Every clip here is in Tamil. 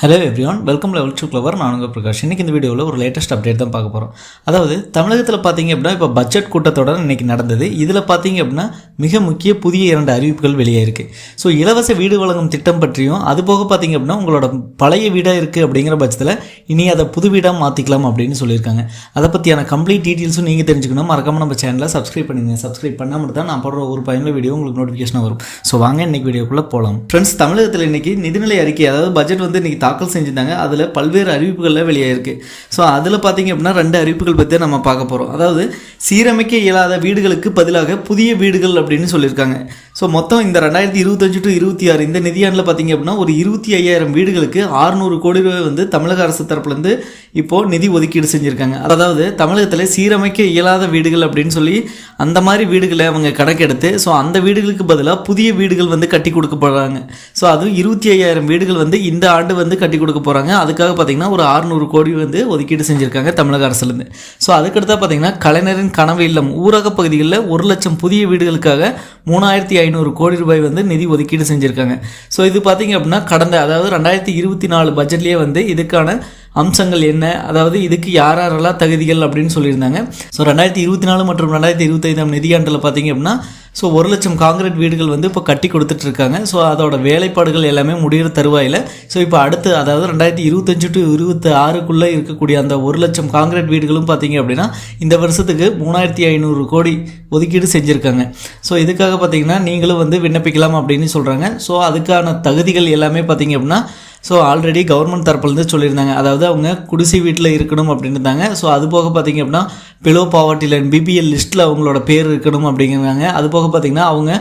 Hello everyone welcome level two clever நான் உங்கள் பிரகாஷ். இன்றைக்கி இந்த வீடியோவில் ஒரு லேட்டஸ்ட் அப்டேட் தான் பார்க்க போகிறோம் அதாவது தமிழகத்தில் பார்த்தீங்க அப்படின்னா இப்போ பட்ஜெட் கூட்டத்தொடர் இன்றைக்கி நடந்தது. இதில் பார்த்தீங்க அப்படின்னா மிக முக்கிய புதிய இரண்டு அறிவிப்புகள் வெளியாயிருக்கு. ஸோ இலவச வீடு வழங்கும் திட்டம் பற்றியும் அது போக பார்த்தீங்க அப்படின்னா உங்களோட பழைய வீடாக இருக்குது அப்படிங்கிற பட்சத்தில் இனி அதை புது வீடாக மாற்றிக்கலாம் அப்படின்னு சொல்லியிருக்காங்க. அதை பற்றியான கம்ப்ளீட் டீட்டெயில்ஸும் நீங்கள் தெரிஞ்சுக்கணும். மறக்காமல் நம்ம சேனலை சப்ஸ்கிரைப் பண்ணிங்க சப்ஸ்கிரைப் பண்ணாமல் தான் நான் போடுற ஒரு பயனுள்ள வீடியோ உங்களுக்கு நோட்டிஃபிகேஷன் வரும். ஸோ வாங்க இன்னைக்கு வீடியோக்குள்ளே போகலாம் ஃப்ரெண்ட்ஸ் தமிழகத்தில் இன்னைக்கு நிதிநிலை அறிக்கை அதாவது பட்ஜெட் வந்து இன்னைக்கு தாக்கல் செஞ்சிருந்தாங்க. அதில் பல்வேறு அறிவிப்புகளில் வெளியாயிருக்கு. ஸோ அதில் பார்த்தீங்க அப்படின்னா ரெண்டு அறிவிப்புகள் பற்றி நம்ம பார்க்க போகிறோம் அதாவது சீரமைக்க இயலாத வீடுகளுக்கு பதிலாக புதிய வீடுகள் அப்படின்னு சொல்லியிருக்காங்க. ஸோ மொத்தம் இந்த ரெண்டாயிரத்தி இருபத்தஞ்சு டு இருபத்தி ஆறு இந்த நிதியாண்டில் பார்த்தீங்க அப்படின்னா ஒரு இருபத்தி ஐயாயிரம் வீடுகளுக்கு ஆறுநூறு கோடி ரூபாய் வந்து தமிழக அரசு தரப்புலேருந்து இப்போது நிதி ஒதுக்கீடு செஞ்சுருக்காங்க. அதாவது தமிழகத்தில் சீரமைக்க இயலாத வீடுகள் அப்படின்னு சொல்லி அந்த மாதிரி வீடுகளை அவங்க கணக்கெடுத்து ஸோ அந்த வீடுகளுக்கு பதிலாக புதிய வீடுகள் வந்து கட்டி கொடுக்கப்படுறாங்க. ஸோ அதுவும் இருபத்தி ஐயாயிரம் வீடுகள் வந்து இந்த ஆண்டு வந்து கட்டி கொடுக்க போகிறாங்க அதுக்காக பார்த்தீங்கன்னா ஒரு ஆறுநூறு கோடி வந்து ஒதுக்கீடு செஞ்சுருக்காங்க தமிழக அரசுலேருந்து. ஸோ அதுக்கடுத்தா பார்த்தீங்கன்னா கலைஞரின் கனவு இல்லம். ஊரக பகுதிகளில் ஒரு லட்சம் புதிய வீடுகளுக்காக மூணாயிரத்தி ஐநூறு கோடி ரூபாய் வந்து நிதி ஒதுக்கீடு செஞ்சுருக்காங்க. ஸோ இது பார்த்தீங்க அப்படின்னா கடந்த அதாவது ரெண்டாயிரத்தி இருபத்தி நாலு பட்ஜெட்லேயே வந்து இதுக்கான அம்சங்கள் என்ன? அதாவது இதுக்கு யார் யாரெல்லாம் தகுதிகள் அப்படின்னு சொல்லியிருந்தாங்க. ஸோ ரெண்டாயிரத்தி இருபத்தி நாலு மற்றும் ரெண்டாயிரத்தி இருபத்தைந்தாம் நிதியாண்டில் பார்த்தீங்க அப்படின்னா ஸோ ஒரு லட்சம் காங்கிரீட் வீடுகள் வந்து இப்போ கட்டி கொடுத்துட்ருக்காங்க. ஸோ அதோட வேலைப்பாடுகள் எல்லாமே முடிகிற தருவாயில். ஸோ இப்போ அடுத்து அதாவது ரெண்டாயிரத்தி இருபத்தஞ்சு டு இருபத்தி ஆறுக்குள்ளே இருக்கக்கூடிய அந்த ஒரு லட்சம் காங்கிரீட் வீடுகளும் பார்த்தீங்க அப்படின்னா இந்த வருஷத்துக்கு மூணாயிரத்தி ஐநூறு கோடி ஒதுக்கீடு செஞ்சுருக்காங்க. ஸோ இதுக்காக பார்த்தீங்கன்னா நீங்களும் வந்து விண்ணப்பிக்கலாம் அப்படின்னு சொல்கிறாங்க ஸோ அதுக்கான தகுதிகள் எல்லாமே பார்த்தீங்க அப்படின்னா ஸோ ஆல்ரெடி கவர்மெண்ட் தரப்புலேருந்து சொல்லியிருந்தாங்க. அதாவது அவங்க குடிசை வீட்டில் இருக்கணும் அப்படின்னு இருந்தாங்க ஸோ அது போக பார்த்தீங்க அப்படின்னா பிலோ பாவர்ட்டி லைன் பிபிஎல் லிஸ்ட்டில் அவங்களோட பேர் இருக்கணும் அப்படிங்கிறாங்க. அது போக பார்த்தீங்கன்னா அவங்க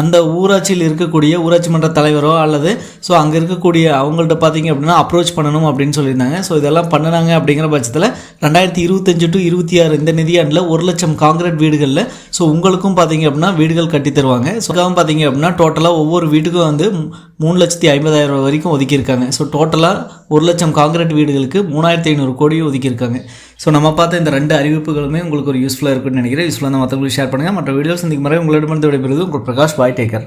அந்த ஊராட்சியில் இருக்கக்கூடிய ஊராட்சி மன்ற தலைவரோ அல்லது ஸோ அங்கே இருக்கக்கூடிய அவங்கள்ட்ட பார்த்தீங்க அப்படின்னா அப்ரோச் பண்ணணும் அப்படின்னு சொல்லியிருந்தாங்க. ஸோ இதெல்லாம் பண்ணினாங்க அப்படிங்கிற பட்சத்தில் ரெண்டாயிரத்தி இருபத்தஞ்சு டு இருபத்தி ஆறு இந்த நிதியாண்டில் ஒரு லட்சம் காங்கிரீட் வீடுகளில் ஸோ உங்களுக்கும் பார்த்திங்க அப்படின்னா வீடுகள் கட்டி தருவாங்க. ஸோ அதுவும் பார்த்தீங்க அப்படின்னா டோட்டலாக ஒவ்வொரு வீட்டுக்கும் வந்து மூணு லட்சத்தி ஐம்பதாயிரம் வரைக்கும் ஒதுக்கியிருக்காங்க. ஸோ டோட்டலாக ஒரு லட்சம் காங்கிரீட் வீடுகளுக்கு மூணாயிரத்தி ஐநூறு கோடியும் ஒதுக்கியிருக்காங்க. ஸோ நம்ம பார்த்த இந்த ரெண்டு அறிவிப்புகளுமே உங்களுக்கு ஒரு யூஸ்ஃபுல்லாக இருக்குன்னு நினைக்கிறேன். யூஸ்ஃபுல்லாக மற்றவங்களுக்கு ஷேர் பண்ணுங்கள் மற்ற வீடியோஸ் சந்திக்கும் முறை உங்களிடமிருந்து விடைபெறுவது உங்கள் பிரகாஷ் பாய் டேக்கர்